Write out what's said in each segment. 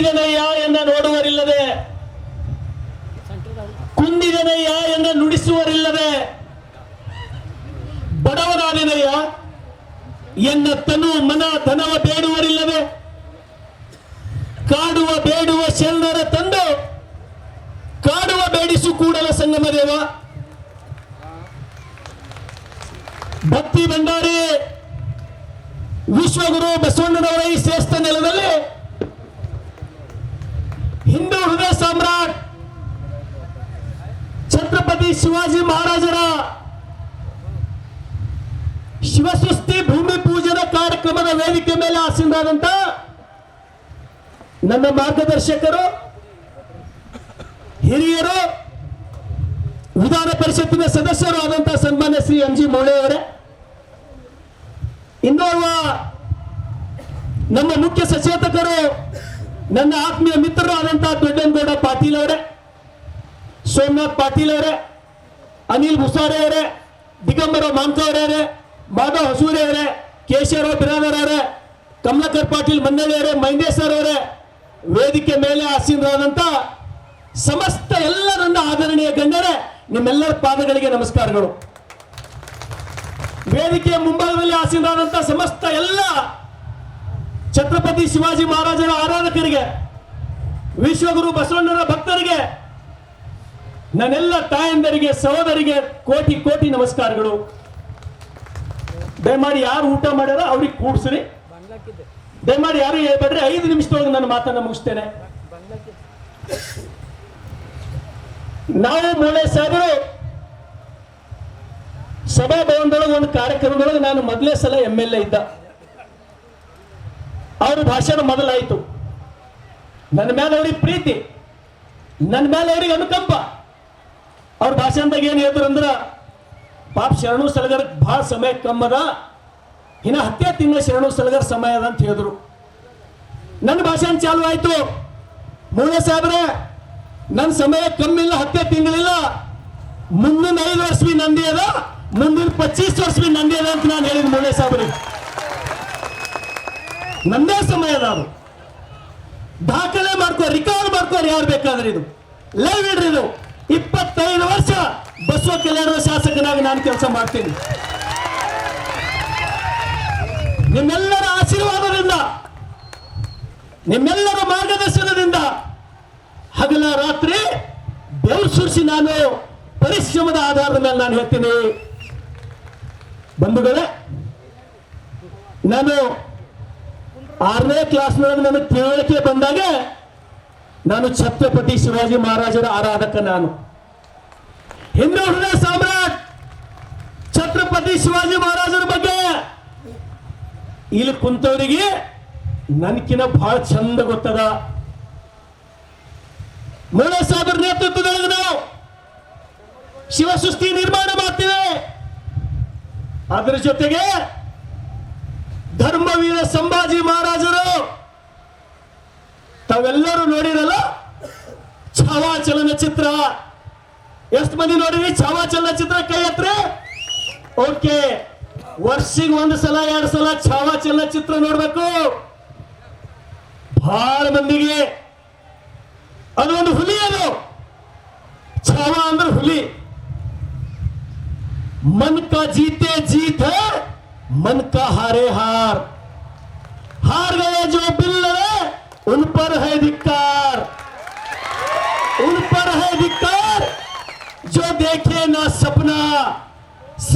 ಕುಂದಿದನಯ್ಯ ಎಂದ ನೋಡುವರಿಲ್ಲದೆ. ಕುಂದಿದನಯ್ಯ ಎಂದ ನುಡಿಸುವರಿಲ್ಲದೆ. ಬಡವನಾದಿನಯ್ಯ ಎನ್ನ ತನು ಮನ ಧನವ ಬೇಡುವರಿಲ್ಲದೆ. ಕಾಡುವ ಬೇಡುವ ಶರಣರ ತಂದು ಕಾಡುವ ಬೇಡಿಸು ಕೂಡಲ ಸಂಗಮ ದೇವ ಭಕ್ತಿ ಭಂಡಾರಿ ವಿಶ್ವಗುರು ಬಸವಣ್ಣನವರ ಈ ಶ್ರೇಷ್ಠ ನೆಲದಲ್ಲಿ ಹಿಂದೂ ಹೃದಯ ಸಾಮ್ರಾಟ್ ಛತ್ರಪತಿ ಶಿವಾಜಿ ಮಹಾರಾಜರ ಶಿವಸೃಷ್ಟಿ ಭೂಮಿ ಪೂಜನ ಕಾರ್ಯಕ್ರಮದ ವೇದಿಕೆ ಮೇಲೆ ಆಸೀನರಾದಂತ ನನ್ನ ಮಾರ್ಗದರ್ಶಕರು, ಹಿರಿಯರು, ವಿಧಾನ ಪರಿಷತ್ತಿನ ಸದಸ್ಯರು ಆದಂತಹ ಸನ್ಮಾನ್ಯ ಶ್ರೀ ಎಂ ಜಿ ಮೌಳೆಯವರೇ ಇನ್ನೋರ್ವ ನಮ್ಮ ಮುಖ್ಯ ಸಚೇತಕರು, ನನ್ನ ಆತ್ಮೀಯ ಮಿತ್ರರು ಆದಂತಹ ದೊಡ್ಡನಗೌಡ ಪಾಟೀಲ್ ಅವರೇ, ಸೋಮನಾಥ್ ಪಾಟೀಲ್ ಅವರೇ ಅನಿಲ್ ಮುಸಾರೆ ಅವರೇ, ದಿಗಂಬರ ಮಾಂತವರೇ ಮಾಧವ್ ಹಸೂರೆ ಅವರೇ ಕೇಶವರಾವ್ ಬಿರಾದರ್ ಅವರೇ, ಕಮಲಾಕರ್ ಪಾಟೀಲ್ ಮನ್ನಳ್ಳಿ ಅವರೇ ಮಹೇಂದೇಶ್ವರ್ ಅವರೇ, ವೇದಿಕೆ ಮೇಲೆ ಆಸೀನರಾದಂತ ಸಮಸ್ತ ಎಲ್ಲ ನನ್ನ ಗಣ್ಯರೇ, ನಿಮ್ಮೆಲ್ಲರ ಪಾದಗಳಿಗೆ ನಮಸ್ಕಾರಗಳು. ವೇದಿಕೆಯ ಮುಂಭಾಗದಲ್ಲಿ ಆಸೀನರಾದಂತ ಸಮಸ್ತ ಎಲ್ಲ ಛತ್ರಪತಿ ಶಿವಾಜಿ ಮಹಾರಾಜರ ಆರಾಧಕರಿಗೆ, ವಿಶ್ವಗುರು ಬಸವಣ್ಣರ ಭಕ್ತರಿಗೆ ನನ್ನೆಲ್ಲ ತಾಯಂದರಿಗೆ, ಸಹೋದರಿಗೆ ಕೋಟಿ ಕೋಟಿ ನಮಸ್ಕಾರಗಳು. ದಯಮಾಡಿ ಯಾರು ಊಟ ಮಾಡ್ಯಾರ ಅವ್ರಿಗೆ ಕೂಡ್ಸ್ರಿ. ದಯಮಾಡಿ ಯಾರು ಹೇಳ್ಬೇಡ್ರಿ ಐದು ನಿಮಿಷದೊಳಗೆ ನನ್ನ ಮಾತನ್ನ ಮುಗಿಸ್ತೇನೆ. ನಾವು ಮೂಳೆ ಸಾಹೇಬರು ಸಭಾಭವನದೊಳಗೆ ಒಂದು ಕಾರ್ಯಕ್ರಮದೊಳಗೆ ನಾನು ಮೊದಲೇ ಸಲ ಎಂ ಎಲ್ ಎ ಇದ್ದ. ಅವ್ರ ಭಾಷಣ ಮೊದಲಾಯಿತು. ನನ್ನ ಮೇಲೆ ಅವ್ರಿಗೆ ಪ್ರೀತಿ, ನನ್ನ ಮೇಲೆ ಅವ್ರಿಗೆ ಅನುಕಂಪ. ಅವ್ರ ಭಾಷಣದಾಗ ಏನು ಹೇಳಿದ್ರು ಅಂದ್ರ, ಪಾಪ ಶರಣು ಸಲಗರ್ ಭಾಳ ಸಮಯ ಕಮ್ಮದ, ಇನ್ನ ಹತ್ತೇ ತಿಂಗಳ ಶರಣು ಸಲಗರ್ ಸಮಯ ಅದ ಅಂತ ಹೇಳಿದ್ರು. ನನ್ನ ಭಾಷಣ ಚಾಲು ಆಯ್ತು. ಮೂಲ ಸಾಹೇಬ್ರೆ ನನ್ನ ಸಮಯ ಕಮ್ಮಿಲ್ಲ, ಹತ್ತೇ ತಿಂಗಳಿಲ್ಲ. ಮುಂದಿನ ಐದು ವರ್ಷ ಬಿ ನಂದಿ ಅದ, ಮುಂದಿನ ಪಚ್ಚೀಸ್ ವರ್ಷ ಬಿ ನಂದಿ ಅದ ಅಂತ ನಾನು ಹೇಳಿದ್ ಮೂಲೆ ಸಾಹೇಬ್ರಿ ನಂದೇ ಸಮಯ ಅದ ಅದು. ದಾಖಲೆ ಮಾಡ್ಕೋ ರಿಕಾರ್ಡ್ ಮಾಡ್ಕೋರಿ ಯಾರು ಬೇಕಾದ್ರೆ ಇದು. ಲೈವ್ ಇಡ್ರಿ ಇದು. ಇಪ್ಪತ್ತೈದು ವರ್ಷ ಬಸವ ಕಲ್ಯಾಣದ ಶಾಸಕನಾಗಿ ನಾನು ಕೆಲಸ ಮಾಡ್ತೀನಿ. ನಿಮ್ಮೆಲ್ಲರ ಆಶೀರ್ವಾದದಿಂದ, ನಿಮ್ಮೆಲ್ಲರ ಮಾರ್ಗದರ್ಶನದಿಂದ ಹಗಲ ರಾತ್ರಿ ಬೆವರು ಸುರಿಸಿ ನಾನು ಪರಿಶ್ರಮದ ಆಧಾರದ ಮೇಲೆ ನಾನು ಹೇಳ್ತೀನಿ. ಬಂಧುಗಳೇ, ನಾನು ಆರನೇ ಕ್ಲಾಸ್ನೊಳಗೆ ನನಗೆ ತಿಳುವಳಿಕೆ ಬಂದಾಗ ನಾನು ಛತ್ರಪತಿ ಶಿವಾಜಿ ಮಹಾರಾಜರ ಆರಾಧಕ ನಾನು. ಹಿಂದೂ ಹೃದಯ ಸಾಮ್ರಾಟ್, ಛತ್ರಪತಿ ಶಿವಾಜಿ ಮಹಾರಾಜರ ಬಗ್ಗೆ. ಇಲ್ಲಿ ಕುಂತವರಿಗೆ ನನ್ಕಿನ ಬಹಳ ಚಂದ ಗೊತ್ತದ. ಮೂಲ ಸಾಹೇಬರ ನೇತೃತ್ವದೊಳಗೆ ನಾವು ಶಿವಸೃಷ್ಟಿ ನಿರ್ಮಾಣ ಮಾಡ್ತೇವೆ. ಅದರ ಜೊತೆಗೆ ಧರ್ಮವೀರ ಸಂಭಾಜಿ ಮಹಾರಾಜರು ತಾವೆಲ್ಲರೂ ನೋಡಿರಲ್ಲ? ಛಾವಾ ಚಲನಚಿತ್ರ ಎಷ್ಟು ಮಂದಿ ನೋಡಿರಿ? ಛಾವಾ ಚಲನಚಿತ್ರ ಕೈ ಹತ್ರ ಓಕೆ. ವರ್ಷಿಗೆ ಒಂದು ಸಲ, ಎರಡು ಸಲ ಛಾವಾ ಚಲನಚಿತ್ರ ನೋಡ್ಬೇಕು. ಬಹಳ ಮಂದಿಗೆ. ಅದು ಒಂದು ಹುಲಿ ಅದು. ಛಾವ ಅಂದ್ರೆ ಹುಲಿ. ಮನ್ ಕಾ ಜೀತೆ ಜೀತ ಮನ್ ಕಾ ಹಾರೆ ಹಾರ್.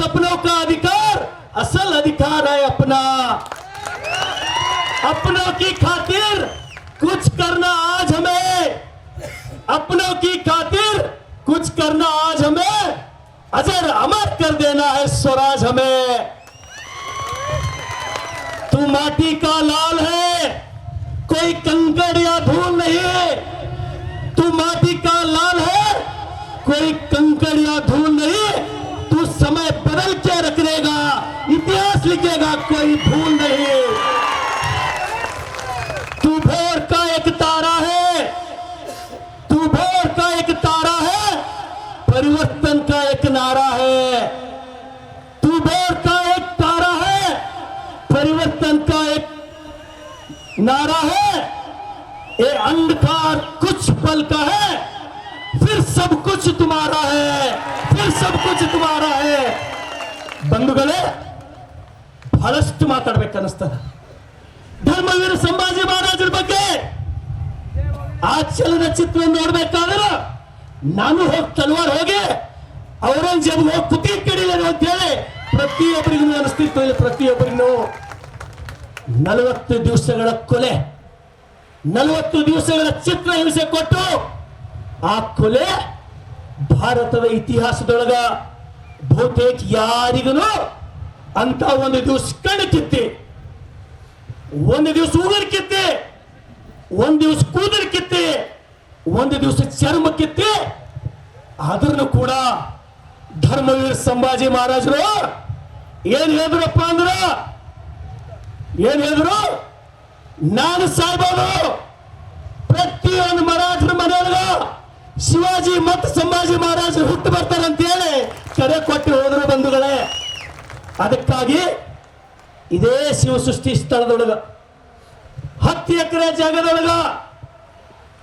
सपनों का अधिकार, असल अधिकार है अपना। अपनों की खातिर कुछ करना आज हमें। अपनों की खातिर कुछ करना आज हमें। अजर अमर कर देना है स्वराज हमें। तू माटी का लाल है, कोई कंकड़ या धूल नहीं। तू माटी का लाल है, कोई कंकड़ या धूल नहीं। तू भूलिएगा कोई भूल नहीं। तू भोर का एक तारा है तू भोर का एक तारा है, परिवर्तन का एक नारा है। तू भोर का एक तारा है, परिवर्तन का एक नारा है। ये अंधकार कुछ पल का है, फिर सब कुछ तुम्हारा है, फिर सब कुछ तुम्हारा है। बंधुगणे ಬಹಳಷ್ಟು ಮಾತಾಡ್ಬೇಕನ್ನಿಸ್ತದ. ಧರ್ಮವೀರ ಸಂಭಾಜಿ ಮಹಾರಾಜರ ಬಗ್ಗೆ ಆ ಚಲನಚಿತ್ರ ನೋಡ್ಬೇಕಾದ್ರೆ ನಾನು ಹೋಗಿ ತಲವಾರ್ ಹೋಗಿ ಔರಂಗಜೇಬ್ ಹೋಗಿ ಕುತಿ ಕಡಿಲೇನು ಅಂತ ಹೇಳಿ ಪ್ರತಿಯೊಬ್ಬರಿಗೂ ಅನಿಸ್ತಿತ್ತು ಇಲ್ಲಿ ಪ್ರತಿಯೊಬ್ಬರಿಗೂ. ನಲವತ್ತು ದಿವಸಗಳ ಕೊಲೆ. ನಲವತ್ತು ದಿವಸಗಳ ಚಿತ್ರ ಹಿಂಸೆ ಕೊಟ್ಟು ಆ ಕೊಲೆ ಭಾರತದ ಇತಿಹಾಸದೊಳಗ ಬಹುತೇಕ ಯಾರಿಗೂ ಅಂತ ಒಂದು ದಿವಸ ಕಣ್ಣು ಒಂದು ದಿವಸ ಉಗುರು ಕಿತ್ತೆ ಒಂದು ದಿವಸ ಕೂದಲು ಕಿತ್ತೆ ಒಂದು ದಿವಸ ಚರ್ಮ ಕಿತ್ತೆ ಆದ್ರೂ ಕೂಡ ಧರ್ಮವೀರ್ ಸಂಭಾಜಿ ಮಹಾರಾಜರು, ಏನ್ ಹೇಳಿದ್ರಪ್ಪ ಅಂದ್ರ, ಏನ್ ಹೇಳಿದ್ರು? ನಾನು ಸಾಯ್ಬೋದು ಪ್ರತಿಯೊಂದು ಮರಾಠರ ಮನೆಯೊಳಗ ಶಿವಾಜಿ ಮತ್ತು ಸಂಭಾಜಿ ಮಹಾರಾಜರು ಹುಟ್ಟು ಬರ್ತಾರೆ ಅಂತ ಹೇಳಿ ಕರೆ ಕೊಟ್ಟು ಹೋದ್ರು ಬಂಧುಗಳೇ. ಅದಕ್ಕಾಗಿ ಇದೇ ಶಿವಸೃಷ್ಟಿ ಸ್ಥಳದೊಳಗ ಹತ್ತು ಎಕರೆ ಜಾಗದೊಳಗ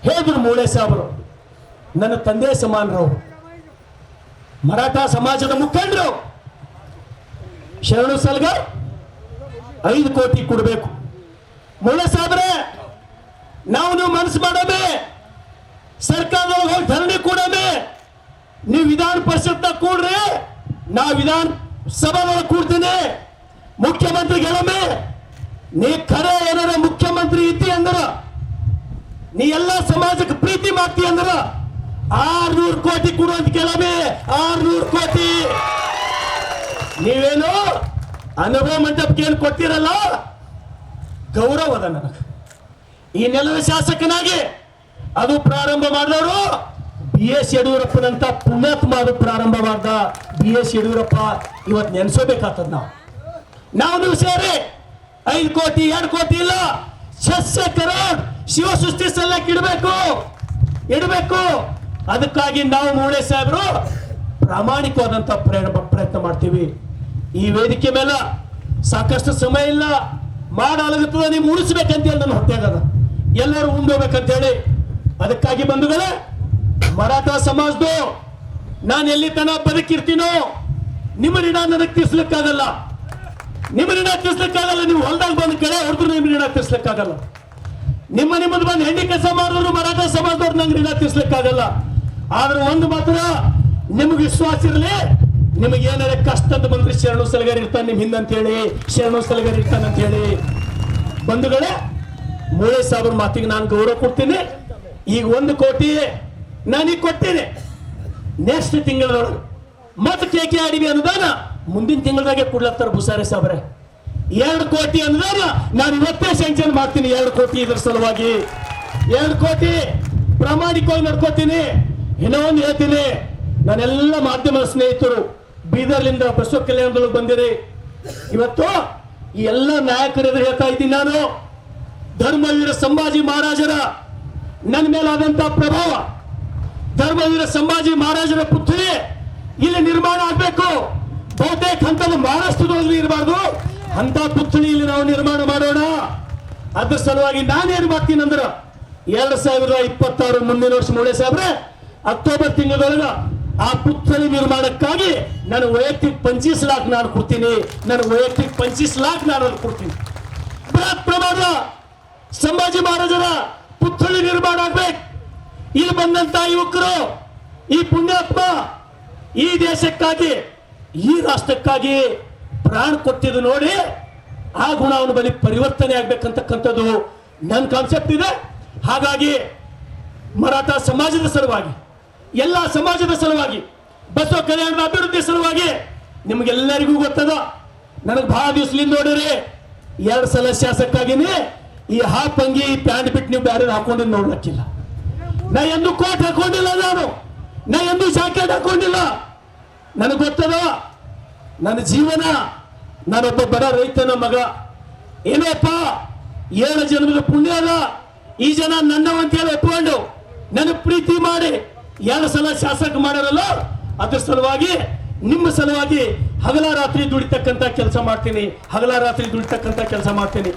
ಹೇಳಿದ್ರು ಮೂಳೆ ಸಾಬರು ನನ್ನ ತಂದೆ ಸಮಾನರು. ಮರಾಠ ಸಮಾಜದ ಮುಖಂಡರು. ಶರಣು ಸಲ್ಗರ್ ಐದು ಕೋಟಿ ಕೊಡಬೇಕು. ಮೂಳೆ ಸಾಬ್ರೆ ನಾವು ನೀವು ಮನಸ್ಸು ಮಾಡಮೆ ಸರ್ಕಾರದೊಳಗೆ ಹೋಗಿ ಧರಣಿ ಕೂಡಮೆ ನೀವು ವಿಧಾನ ಪರಿಷತ್ನ ಕೂಡ್ರಿ ನಾ ವಿಧಾನ ಸಭಾದೊಳಗೆ ಕೂಡ್ತೀನಿ. ಮುಖ್ಯಮಂತ್ರಿ ಗೆಳಮೆ ನೀ ಖರೆ ಏನಾರ ಮುಖ್ಯಮಂತ್ರಿ ಇದ್ದಿ ಅಂದ್ರ, ನೀ ಎಲ್ಲ ಸಮಾಜಕ್ಕೆ ಪ್ರೀತಿ ಮಾಡ್ತಿ ಅಂದ್ರ, ಆರ್ನೂರು ಕೋಟಿ ಕೊಡುವಂತ ಕೇಳಮೆ, ಆರ್ನೂರು ಕೋಟಿ. ನೀವೇನು ಅನುಭವ ಮಂಟಪಕ್ಕೆ ಏನು ಕೊಟ್ಟಿರಲ್ಲ ಗೌರವ ಅದ ನನಗೆ. ಈ ನೆಲದ ಶಾಸಕನಾಗಿ ಅದು ಪ್ರಾರಂಭ ಮಾಡಿದವರು ಬಿ ಎಸ್ ಯಡಿಯೂರಪ್ಪನಂತ ಪುಣ್ಯಾತ್ಮ ಅದು ಪ್ರಾರಂಭವಾದ ಬಿ ಎಸ್ ಯಡಿಯೂರಪ್ಪ ಇವತ್ತು ನೆನೆಸೋಬೇಕಾಗ್ತದ ನಾವು. ನಾವು ನೀವು ಸೇರಿ ಐದು ಕೋಟಿ, ಎರಡು ಕೋಟಿ ಇಲ್ಲ. ಸಸ್ಯ ಕರೋಡ್ ಶಿವಸೃಷ್ಟಿ ಸಲ್ಲಕ್ಕೆ ಇಡಬೇಕು. ಇಡಬೇಕು. ಅದಕ್ಕಾಗಿ ನಾವು ಮೂಳೆ ಸಾಹೇಬರು ಪ್ರಾಮಾಣಿಕವಾದಂತ ಪ್ರಯತ್ನ ಮಾಡ್ತೀವಿ. ಈ ವೇದಿಕೆ ಮೇಲೆ ಸಾಕಷ್ಟು ಸಮಯ ಇಲ್ಲ. ಮಾಡಾಲಾಗುತ್ತದೆ ನೀವು ಉಳಿಸ್ಬೇಕಂತ ಹೇಳಿ ನನ್ನ ಹೊಟ್ಟೆಗದ ಎಲ್ಲರೂ ಉಂಡೋಗ್ಬೇಕಂತ ಹೇಳಿ ಅದಕ್ಕಾಗಿ ಬಂಧುಗಳೇ ಮರಾಠ ಸಮಾಜದ್ದು ನಾನು ಎಲ್ಲಿ ತನ ಬದುಕಿರ್ತೀನೋ ನಿಮ್ಮ ಋಣ ನನಗೆ ತಿರ್ಸ್ಲಿಕ್ಕಾಗಲ್ಲ. ನಿಮ್ಮ ಋಣ ತಿರ್ಸ್ಲಿಕ್ಕಾಗಲ್ಲ, ನೀವು ಹೊಲದಾಗ ಬಂದು ಕೆಳ ಹೊಡೆದ್ರು ನಿಮ್ಮ ಋಣ ತಿರ್ಸ್ಲಿಕ್ಕಾಗಲ್ಲ. ನಿಮ್ಮ ನಿಮ್ಮದು ಬಂದು ಹೆಣ್ಣಿ ಕೆಲಸ ಮಾಡಿದ್ರು ಮರಾಠ ಸಮಾಜದವ್ರು ನಂಗೆ ಋಣ ತಿರ್ಸ್ಲಿಕ್ಕಾಗಲ್ಲ. ಆದ್ರೆ ಒಂದು ಮಾತ್ರ, ನಿಮಗೆ ವಿಶ್ವಾಸ ಇರಲಿ, ನಿಮಗೆ ಏನಾರ ಕಷ್ಟ ಅಂತ ಬಂದ್ರೆ ಶರಣು ಸಲಗರ್ ಇರ್ತಾನೆ ನಿಮ್ ಹಿಂದೆ ಅಂತ ಹೇಳಿ ಶರಣು ಸಲಗರ್ ಇರ್ತಾನೆ ಅಂತ ಹೇಳಿ ಬಂಧುಗಳೇ ಮೂಳೆ ಸಾಬ್ರ ಮಾತಿಗೆ ನಾನು ಗೌರವ ಕೊಡ್ತೀನಿ. ಈಗ ಒಂದು ಕೋಟಿ ನಾನೀಗ ಕೊಟ್ಟೇನೆ ನೆಕ್ಸ್ಟ್ ತಿಂಗಳದೊಳಗೆ. ಮತ್ತೆ ಕೆ ಕೆ ಡಿ ಅನುದಾನ. ಮುಂದಿನ ತಿಂಗಳದಾಗೆ ಕೊಡ್ಲತ್ತಾರ ಬುಸಾರೆ ಸಾಬ್ರೆ. ಎರಡು ಕೋಟಿ ಅನುದಾನ. ನಾನು ಇವತ್ತೇ ಸ್ಯಾಂಕ್ಷನ್ ಮಾಡ್ತೀನಿ. ಎರಡು ಕೋಟಿ ಇದ್ರ ಸಲುವಾಗಿ. ಎರಡು ಕೋಟಿ. ಪ್ರಾಮಾಣಿಕವಾಗಿ ನಡ್ಕೋತೀನಿ. ಏನೋ ಒಂದು ಹೇಳ್ತೀನಿ. ನಾನೆಲ್ಲ ಮಾಧ್ಯಮ ಸ್ನೇಹಿತರು, ಬೀದರ್ಲಿಂದ ಬಸವ ಕಲ್ಯಾಣದೊಳಗೆ ಬಂದಿರಿ. ಇವತ್ತು ಈ ಎಲ್ಲ ನಾಯಕರ ಎದುರು ಹೇಳ್ತಾ ಇದ್ದೀನಿ ನಾನು. ಧರ್ಮವೀರ ಸಂಭಾಜಿ ಮಹಾರಾಜರ. ನನ್ನ ಮೇಲಾದಂತ ಪ್ರಭಾವ. ಧರ್ಮವೀರ ಸಂಭಾಜಿ ಮಹಾರಾಜರ ಪುತ್ಥಳಿ ಇಲ್ಲಿ ನಿರ್ಮಾಣ ಆಗ್ಬೇಕು. ಬಹುತೇಕ ಹಂತದ ಮಹಾರಾಷ್ಟ್ರದಲ್ಲಿ ಇರಬಾರ್ದು. ಅಂತ ಪುತ್ಥಳಿ ಇಲ್ಲಿ ನಾವು ನಿರ್ಮಾಣ ಮಾಡೋಣ. ಅದ್ರ ಸಲುವಾಗಿ ನಾನೇನು ಮಾಡ್ತೀನಿ ಅಂದ್ರೆ ಎರಡ್ ಸಾವಿರದ ಇಪ್ಪತ್ತಾರು ಮುಂದಿನ ವರ್ಷ ಮೂಳೆ ಸಾಹೇಬ್ರೆ, ಅಕ್ಟೋಬರ್ ತಿಂಗಳೊಳಗ ಆ ಪುತ್ಥಳಿ ನಿರ್ಮಾಣಕ್ಕಾಗಿ ನಾನು ವೈಯಕ್ತಿಕ ಪಂಚೀಸ್ ಲಾಕ್ ನಾನು ಕೊಡ್ತೀನಿ. ನನ್ನ ವೈಯಕ್ತಿಕ ಪಂಚೀಸ್ ಲಾಕ್ ನಾನು ಕೊಡ್ತೀನಿ. ಬೃಹತ್ ಪ್ರಮಾಣದ ಸಂಭಾಜಿ ಮಹಾರಾಜರ ಇಲ್ಲಿ ಬಂದಂತ ಯುವಕರು, ಈ ಪುಣ್ಯಾತ್ಮ ಈ ದೇಶಕ್ಕಾಗಿ, ಈ ರಾಷ್ಟ್ರಕ್ಕಾಗಿ ಪ್ರಾಣ ಕೊಟ್ಟಿದ್ದು ನೋಡಿ, ಆ ಗುಣ ಅವನ ಬಳಿ ಪರಿವರ್ತನೆ ಆಗ್ಬೇಕಂತಕ್ಕಂಥದ್ದು ನನ್ನ ಕಾನ್ಸೆಪ್ಟ್ ಇದೆ. ಹಾಗಾಗಿ ಮರಾಠ ಸಮಾಜದ ಸಲುವಾಗಿ, ಎಲ್ಲ ಸಮಾಜದ ಸಲುವಾಗಿ, ಬಸವ ಕಲ್ಯಾಣದ ಅಭಿವೃದ್ಧಿ ಸಲುವಾಗಿ ನಿಮಗೆಲ್ಲರಿಗೂ ಗೊತ್ತದ. ನನಗೆ ಬಹಳ ದಿವಸಲಿಂದ ನೋಡಿರಿ, ಎರಡು ಸಲ ಶಾಸಕಾಗಿನೇ ಈ ಹಾಪಂಗಿ, ಈ ಪ್ಯಾಂಟ್ ಬಿಟ್ಟು ನೀವು ಬ್ಯಾರ ಹಾಕೊಂಡು ನೋಡ್ಲಕ್ಕಿಲ್ಲ. ನಾ ಎಂದು ಕೋಟ್ ಹಾಕೊಂಡಿಲ್ಲ ನಾನು. ನಾ ಎಂದು ಜಾಕೆಟ್ ಹಾಕೊಂಡಿಲ್ಲ. ನನಗೆ ಗೊತ್ತದ? ನನ್ನ ಜೀವನ, ನಾನೊಬ್ಬ ಬಡ ರೈತನ ಮಗ. ಏನಪ್ಪ? ಏಳು ಜನ್ಮದ ಪುಣ್ಯ ಅಲ್ಲ. ಈ ಜನ ನನ್ನವಂತೇಳಿ ಒಪ್ಕೊಂಡು ನನ್ನ ಪ್ರೀತಿ ಮಾಡಿ ಎರಡು ಸಲ ಶಾಸಕ ಮಾಡಾರಲ್ಲ ಅದ್ರ ಸಲುವಾಗಿ ನಿಮ್ಮ ಸಲುವಾಗಿ ಹಗಲ ರಾತ್ರಿ ದುಡಿತಕ್ಕಂಥ ಕೆಲಸ ಮಾಡ್ತೀನಿ. ಹಗಲ ರಾತ್ರಿ ದುಡಿತಕ್ಕಂಥ ಕೆಲಸ ಮಾಡ್ತೀನಿ.